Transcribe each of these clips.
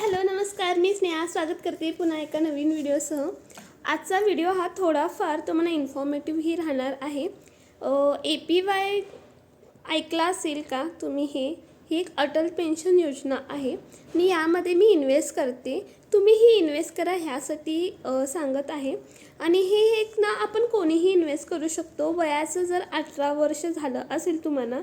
Hello नमस्कार. मी स्नेहा. स्वागत करते पुन्हा एका नवीन व्हिडिओसह. आजचा व्हिडिओ हा थोडाफार तुम्हाला इन्फॉर्मेटिव्हही राहणार आहे. ए पी वाय ऐकला असेल का तुम्ही हे? ही एक अटल पेन्शन योजना आहे. मी यामध्ये मी इन्व्हेस्ट करते. तुम्हीही इन्व्हेस्ट करा ह्यासाठी सांगत आहे. आणि हे एक ना आपण कोणीही इन्व्हेस्ट करू शकतो. वयाचं जर अठरा वर्ष झालं असेल तुम्हाला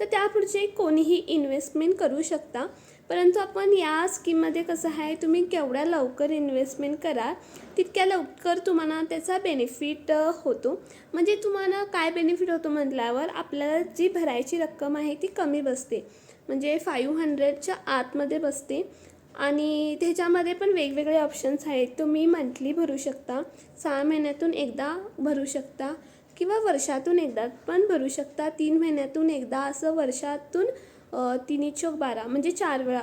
तर त्यापुढचे कोणीही इन्व्हेस्टमेंट करू शकता. परंतु आपण या स्कीममध्ये कसं आहे तुम्ही केवढ्या लवकर इन्व्हेस्टमेंट करा तितक्या लवकर तुम्हाला त्याचा बेनिफिट होतो. म्हणजे तुम्हाला काय बेनिफिट होतो म्हटल्यावर आपल्याला जी भरायची रक्कम आहे ती कमी बसते. म्हणजे फाईव्ह हंड्रेडच्या आतमध्ये बसते. आणि त्याच्यामध्ये पण वेगवेगळे ऑप्शन्स आहेत. तुम्ही मंथली भरू शकता. सहा महिन्यातून एकदा भरू शकता. किंवा वर्षातून एकदा पण भरू शकता. तीन महिन्यातून एकदा असं वर्षातून तिन्ही चौक बारा म्हणजे चार वेळा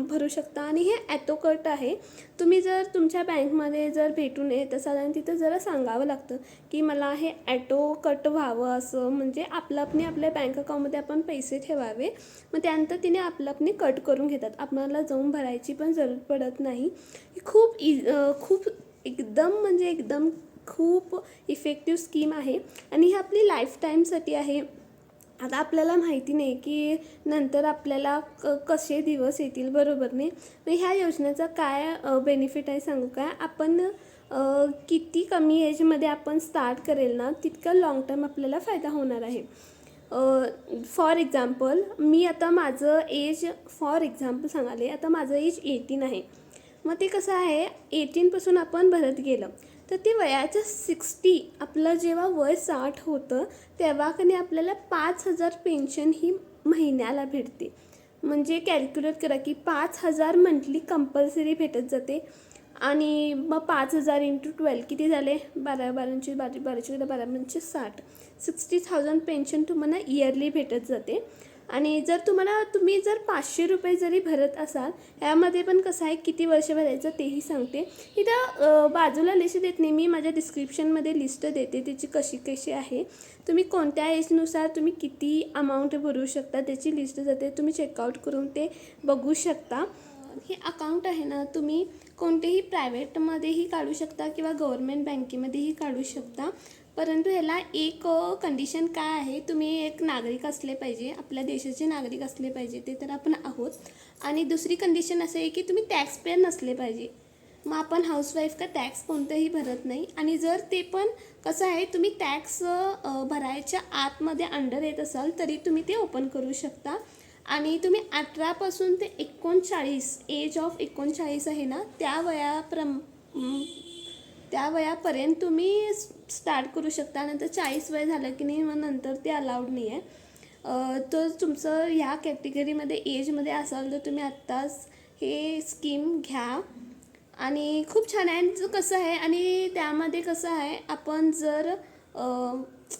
भरू शकता. आणि हे ॲटो कट आहे. तुम्ही जर तुमच्या बँकमध्ये जर भेटून येत असाल साधारण तिथं जरा सांगावं लागतं की मला हे ॲटो कट व्हावं असं. म्हणजे आपलापणे आपल्या बँक अकाउंटमध्ये आपण पैसे ठेवावे. मग त्यानंतर तिने आपलापणे कट करून घेतात. आपणाला जाऊन भरायची पण जरूर पडत नाही. खूप इ खूप एकदम म्हणजे एकदम खूप इफेक्टिव्ह स्कीम आहे. आणि ही आपली लाईफ टाईमसाठी आहे. आता आपल्याला माहिती नाही की नंतर आपल्याला क कसे दिवस येतील बरोबर नाही? मग ह्या योजनेचा काय बेनिफिट आहे सांगू काय आपण किती कमी एजमध्ये आपण स्टार्ट करेल ना तितकं लाँग टर्म आपल्याला फायदा होणार आहे. फॉर एक्झाम्पल मी आता माझं एज फॉर एक्झाम्पल सांगाले आता माझं एज एटीन आहे. मग ते कसं आहे? एटीनपासून आपण भरत गेलं. तर ते वयाच्या सिक्स्टी आपलं जेव्हा वय साठ होतं तेव्हा कनी आपल्याला पाच हजार पेन्शन ही महिन्याला भेटते. म्हणजे कॅल्क्युलेट करा की पाच हजार मंथली कंपल्सरी भेटत जाते. आणि मग पाच हजार इंटू ट्वेल्व किती झाले? बारा बारांचे बारा बाराशे बारा म्हणजे साठ. सिक्स्टी थाउजंड पेन्शन तुम्हाला इयरली भेटत जाते. आणि जर तुम्हाला तुम्ही जर पाचशे रुपये जरी भरत असाल यामध्ये पण कसं आहे किती वर्ष भरायचं तेही सांगते. इथं बाजूला लिस्ट देत नाही मी माझ्या डिस्क्रिप्शनमध्ये लिस्ट देते त्याची कशी कशी आहे. तुम्ही कोणत्या एजनुसार तुम्ही किती अमाऊंट भरू शकता त्याची लिस्ट जाते तुम्ही चेकआउट करून ते बघू शकता. हे अकाउंट आहे ना तुम्ही कोणतेही प्रायव्हेटमध्येही काढू शकता किंवा गव्हर्मेंट बँकेमध्येही काढू शकता. परंतु ह्याला एक कंडिशन काय आहे? तुम्ही एक नागरिक असले पाहिजे आपल्या देशाचे नागरिक असले पाहिजे ते तर आपण आहोत. आणि दुसरी कंडिशन असं आहे की तुम्ही टॅक्स पेअर नसले पाहिजे. मग आपण हाऊसवाईफ का टॅक्स कोणतंही भरत नाही. आणि जर ते पण कसं आहे तुम्ही टॅक्स भरायच्या आतमध्ये अंडर येत असाल तरी तुम्ही ते ओपन करू शकता. आणि तुम्ही अठरापासून ते एकोणचाळीस एज ऑफ एकोणचाळीस आहे ना त्या वयाप्रम त्या वयापर्यंत तुम्ही स्टार्ट करू शकता. नंतर चाळीस वय झालं की नाही मग नंतर ते अलाउड नाही आहे तर तुमचं ह्या कॅटेगरीमध्ये एजमध्ये असाल तर तुम्ही आत्ताच हे स्कीम घ्या. आणि खूप छान आहे. कसं आहे आणि त्यामध्ये कसं आहे आपण जर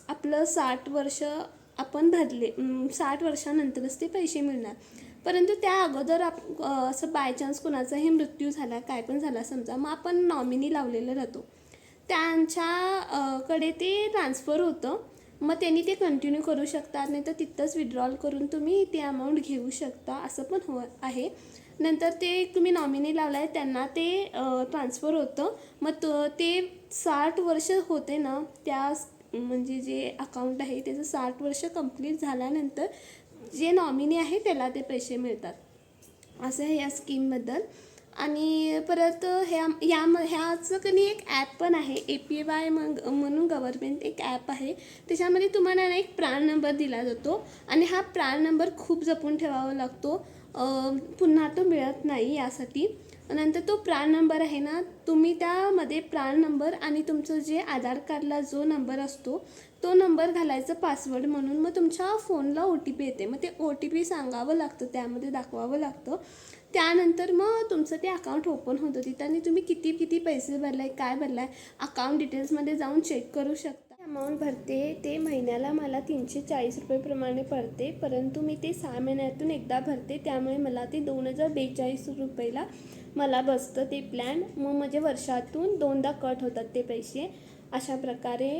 आपलं साठ वर्ष आपण भरले साठ वर्षानंतरच ते पैसे मिळणार. परंतु त्या अगोदर आप असं बाय चान्स कुणाचाही मृत्यू झाला काय पण झाला समजा मग आपण नॉमिनी लावलेलं राहतो. त्यांच्या कडे ते ट्रान्सफर होतं. मग त्यांनी ते कंटिन्यू करू शकतात नाही तर तिथंच विड्रॉल करून तुम्ही ते अमाऊंट घेऊ शकता असं पण हो आहे. नंतर ते तुम्ही नॉमिनी लावला आहे त्यांना ते ट्रान्सफर होतं. मग त ते साठ वर्ष होते ना त्या म्हणजे जे अकाउंट आहे त्याचं साठ वर्ष कंप्लीट झाल्यानंतर जे नॉमिनी आहे त्याला ते पैसे मिळतात. असं आहे या स्कीमबद्दल आणि परत ह्या या ह्याचं कधी एक ॲप पण आहे. ए पी वाय मग म्हणून गव्हर्मेंट एक ॲप आहे. त्याच्यामध्ये तुम्हाला ना एक प्राण नंबर दिला जातो. आणि हा प्राण नंबर खूप जपून ठेवावा लागतो. पुन्हा तो मिळत नाही यासाठी. नंतर तो प्राण नंबर आहे ना तुम्ही त्यामध्ये प्राण नंबर आणि तुमचं जे आधार कार्डला जो नंबर असतो तो नंबर घालायचा पासवर्ड म्हणून मग तुमच्या फोनला ओ टी पी येते. मग ते ओ टी पी सांगावं लागतं त्यामध्ये दाखवावं लागतं. त्यानंतर मग तुमचं ते अकाउंट ओपन होतं तिथं आणि तुम्ही किती किती पैसे भरलाय काय भरलाय अकाउंट डिटेल्समध्ये जाऊन चेक करू शकता. अमाऊंट भरते ते महिन्याला मला तीनशे चाळीस रुपयेप्रमाणे पडते. परंतु मी ते सहा महिन्यातून एकदा भरते त्यामुळे मला ते दोन हजार बेचाळीस रुपयाला मला बसतं ते प्लॅन मग म्हणजे वर्षातून दोनदा कट होतात ते पैसे. अशा प्रकारे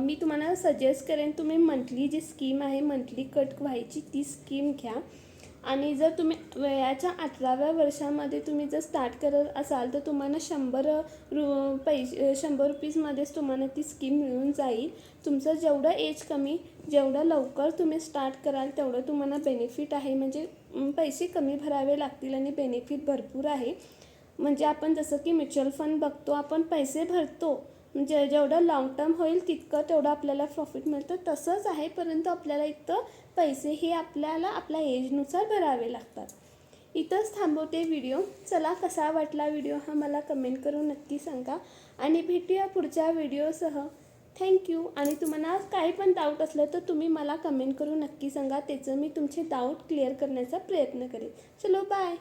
मी तुम्हाला सजेस्ट करेन तुम्ही मंथली जी स्कीम आहे मंथली कट व्हायची ती स्कीम घ्या. आणि जर तुम्ही वयाच्या अठराव्या वर्षामध्ये तुम्ही जर स्टार्ट करत असाल तर तुम्हाला शंभर रु पैसे शंभर रुपीजमध्येच तुम्हाला ती स्कीम मिळून जाईल. तुमचं जेवढं एज कमी जेवढं लवकर तुम्ही स्टार्ट कराल तेवढं तुम्हाला बेनिफिट आहे. म्हणजे पैसे कमी भरावे लागतील आणि बेनिफिट भरपूर आहे. म्हणजे आपण जसं की म्युच्युअल फंड बघतो आपण पैसे भरतो. म्हणजे जेवढं लाँग टर्म होईल तितकं तेवढं आपल्याला प्रॉफिट मिळतं. तसंच आहे परंतु आपल्याला इथं पैसे हे आपल्याला आपल्या एजनुसार भरावे लागतात. इथंच थांबवते व्हिडिओ चला कसा वाटला व्हिडिओ हा मला कमेंट करून नक्की सांगा. आणि भेटूया पुढच्या व्हिडिओसह थँक्यू आणि तुम्हाला काही पण डाऊट असलं तर तुम्ही मला कमेंट करून नक्की सांगा. त्याचं मी तुमचे डाऊट क्लिअर करण्याचा प्रयत्न करेन. चलो बाय